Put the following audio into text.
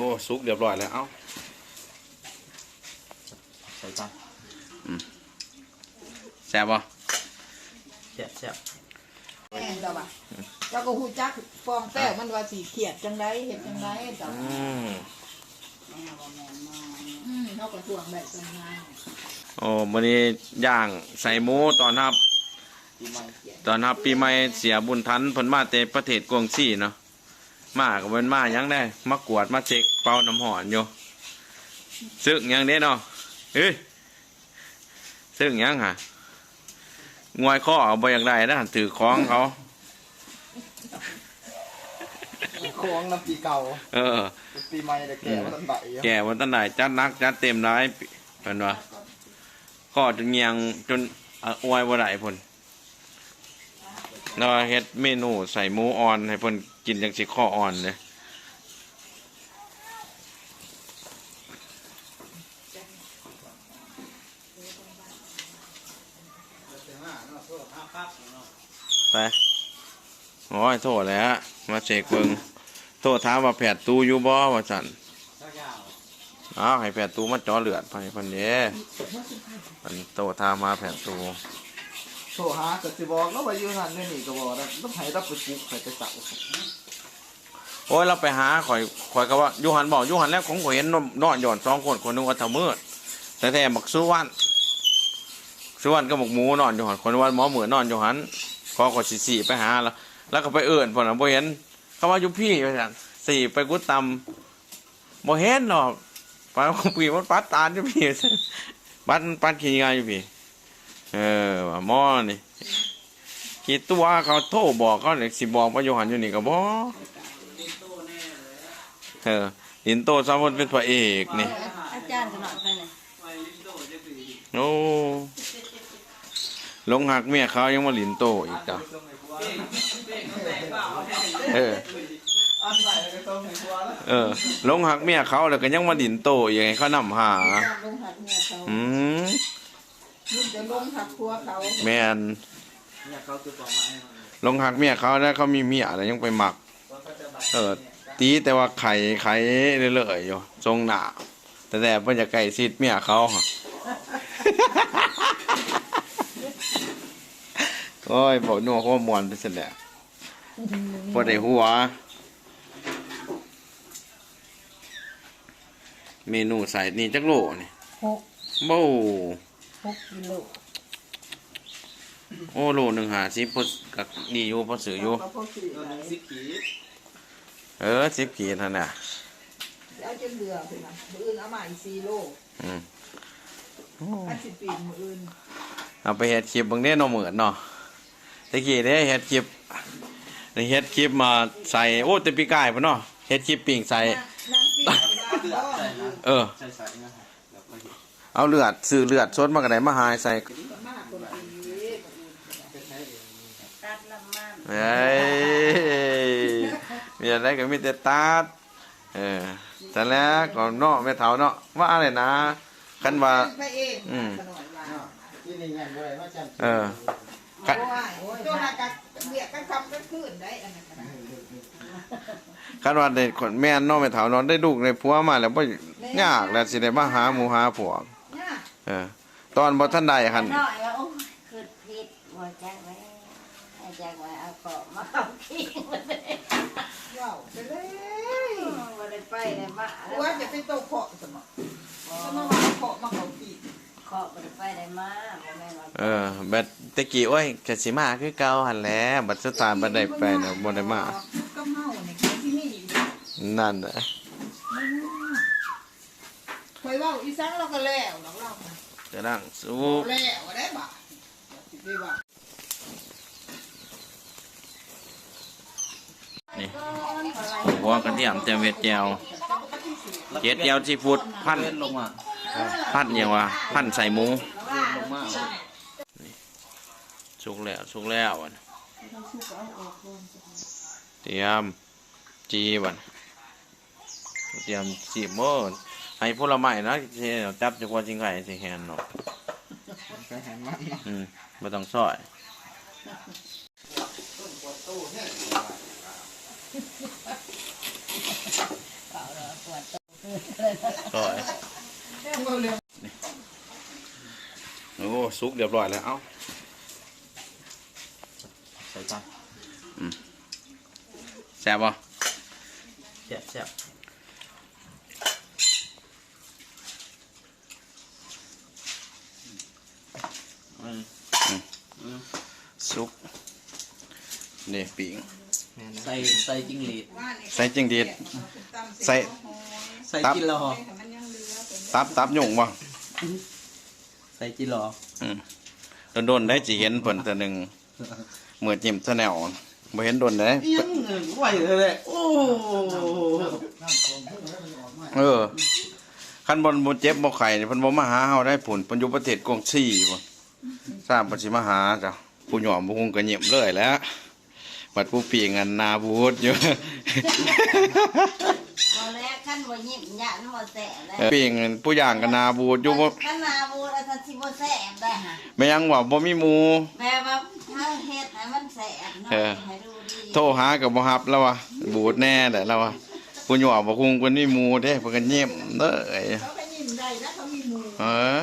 อ้สุกเรียบร้อยแล้ว เอ้า ใส่กันแซ่บป่ะแซ่บแซ่บแม่นจ้ะว่ะเจ้าก็ฮู้จักฟองแป้วมันว่าสิเขียดจังไดเฮ็ดจังไดจ้ะอืมอืมเฮาก็ทวงแบบจังไดโอ้วันนี้ย่างใส่หมูตอนรับปีใหม่ตอนรับปีใหม่เสียบุญทันเพิ่นมาแต่ประเทศกวงซี่เนาะ มาก็เป็นมาหยังได้ มากวดมาเช็คเป่าน้ำหอนอยู่ซึ่งหยังเด้เนาะเฮ้ยซึ่งหยังฮะงวยข้อเอาไปอย่างไรนะถือของเขาโค้งน้ำปีเก่า เออ ปีใหม่แต่แก่ว่าตันใบแก่วันตั้งไหนจัดหนักจัดเต็มร้ายเป็นว่าข้อจนเงียงจนอะอวยบ่ได้พุ่นแล้วเฮ็ดเมนูใส่หมูอ่อนให้เพิ่น กินจังสิข้ออ่อนเลยไปโอ้ยโทษแล้ว มาเช็คเบิงโทษถามว่าแผดตู้อยู่บ่ว่าซั่นอ้าวให้แผ่นตูมาจ่อเลือดไปพันเด้พันโตทามาแผ่นตู โทรหาก็สิบอกแล้วว่าอยู่หันนี่นี่ก็บอกนะต้องให้รับไปปลุกให้ไปจับโอ้ยเราไปหาข่อยข่อยก็ว่ายูหันบอกยูหันแล้วของข่อยเห็นนอนหย่อนสองคนคนนึงว่าเทามืดแต่แต่บักสุวรรณสุวรรณก็บักหมูนอนอยู่หันคนวันหมอเหมือนนอนอยู่หันขอขอสี่สี่ไปหาแล้วแล้วก็ไปเอื่นพอนะโบเห็นเขาว่ายูพี่ไปสั่นสี่ไปกุดตำบ่เห็นหรอกปของพี่มันปัดตาอยู่พี่ปัดปัดขี้งานอยู่พี่ เออว่าหมอนี่คิดตัวเขาโทรบอกเขาเลยสิบอกว่าโยหันอยู่นี่ก็บอกเออลินโตสามคนเป็นพระเอกนี่อาจารย์ก็หน่อยไปน่ะโอ้ลงหักเมียเขายังมาลินโตอีกจ้ะเอออันใส่ก็ต้องให้ตัวแล้วเออ ลงหักเมียเขาแล้วก็ยังมาลินโตอีกไงเขานำหาลงหักเมียเขาอืม มึงจะลงหักครัวเขาแมนเนี่ยเขาคือบอกมาให้มันลงหักเมียเขาแล้วเขามีเมียแล้วยังไปหมัก ว่าเขาจะใบเออตีแต่ว่าไข่ไข่เรื่อยๆอยู่ทรงหนาแต่แต่เพิ่นจะไก่ซีดเมียเขาฮะโอ้ยบอกนัวข้อมวนไปเสร็จแล้วพอได้หัว เมนูใส่นี่จักโลนี่หก โบ้ หกกิโลโอ้โลหนึ่งหาสิพดกับดีอยู่พอซื้ออยู่ ก็พอสี่ตัวไหหนึ่งสิบขีดเออสิบขีดนั่นน่ะ เอาจนเหลือพุ่นน่ะมื้ออื่นเอามาอีก4โลอืมอันสิปีนมื้ออื่นเอาไปเฮ็ดคลิปเบางเด้เนาะเหมือนเนาะตะกี้เด้เฮ็ดคลิปได้เฮ็ดคลิปมาใส่โอ้แต่ปีกายพุ่นเนาะเฮ็ดคลิปปิ้งใส่ นางปีนบ้านบ่เออใส่ใส่นะฮะแล้วก็เห็น เอาเลือดซื้อเลือดสดมาก็ได้มาหายใส่มากคนปีเป็นใช้เองตัดลำมันเฮ้ยมีอะไรก็มีแต่ตัดเออแต่แล้วก็เนาะแม่เฒ่าเนาะว่าอะไรนะคันว่าไปเองอืมขน่อยว่าที่นี่งานด้วยว่าจะเออโอ้ยตัวนั้นก็เบียกกันคำกันคืนได้อันนั้นก็ได้คันว่าได้คนแม่นเนาะแม่เฒ่าเนาะได้ลูกได้ผัวมาแล้วบ่ยากแล้วสิได้มาหาหมู่หาผัว เออ ตอนบ่ทันได้หั่นน้อยว่าโอ้ยคือผิดบ่จักไว้ให้จักไว้เอาของมาเอาทิ้งมาเลยว้าวไปเลยบ่ได้ไปได้มาว่าจะเป็นตัวเคาะสมองสมองว่าเคาะมาเขาปีขอบ่ได้ไปได้มาบ่แม่นว่าเออบัดตะกี้โอ้ยก็สิมาคือเก่าหั่นแหละบัดสุดท้ายบ่ได้ไปนะบ่ได้มาก็เมานี่ที่นี่นั่นแหละคอยว่าอีสังเราก็แล้ว เราเรางสู้แล้วได้บ่สิว่านี่หัวกระเทียมเจียวเม็ดแจ่วเจ็ดแจ่วซีฟูดพันพันหยังวะพันใส่หมูสุกแล้วสุกแล้วเตรียมจีบันเตรียมจีบเมื่อ ให้พลไม้นะเจ๊จับจะกว่าจริงไก่สิแหนเนาะแหนมันอืมไม่ต้องซอยโอยโอ้สุกเรียบร้อยแล้ว เอ้า ใส่จานแซ่บป่ะแซ่บแซ่บ สุกนี่ปิงใส่ใส่จิ้งหรีดใส่จิงดีดใส่ใส่จินรอตับตับหยุ่งบ่ใส่จินรอโดนๆได้สิเห็นเพิ่นแต่หนึงเหมือนจิ้มซะแนวบ่เห็นโดนได้ยังไหวเลยโอ้เออคันบ่บ่เจ็บบ่ไข้นี่เพิ่นบ่มาหาเฮาได้ผลเพิ่นอยู่ประเทศกวงซี่บ่ ทราบเพิ่นสิมาหาจ้ะผู้หยอมบ่คงก็เงียบเลยแหล้วบัดผู้ปีงอันนาบูดอยู่ตอนแรกขั้นบ่ยิ้มหยาดบ่แสบได้ปีงผู้ย่างก็นาบูดอยู่บ่ขั้นนาบูอาจารย์สิบ่แสบได้ฮะแม่ยังว่าบ่มีหมู่แม่ว่าถ้าเฮ็ดให้มันแสบเนาะเออให้ดูดีโทรหาก็บ่รับแล้วว่ะบูดแน่แหละแล้วว่ะผู้หยอมบ่คงเพิ่นมีหมู่เด้เพิ่นก็เงียบเด้อเขาก็ยิ้มได้แล้วเขามีหมูเออ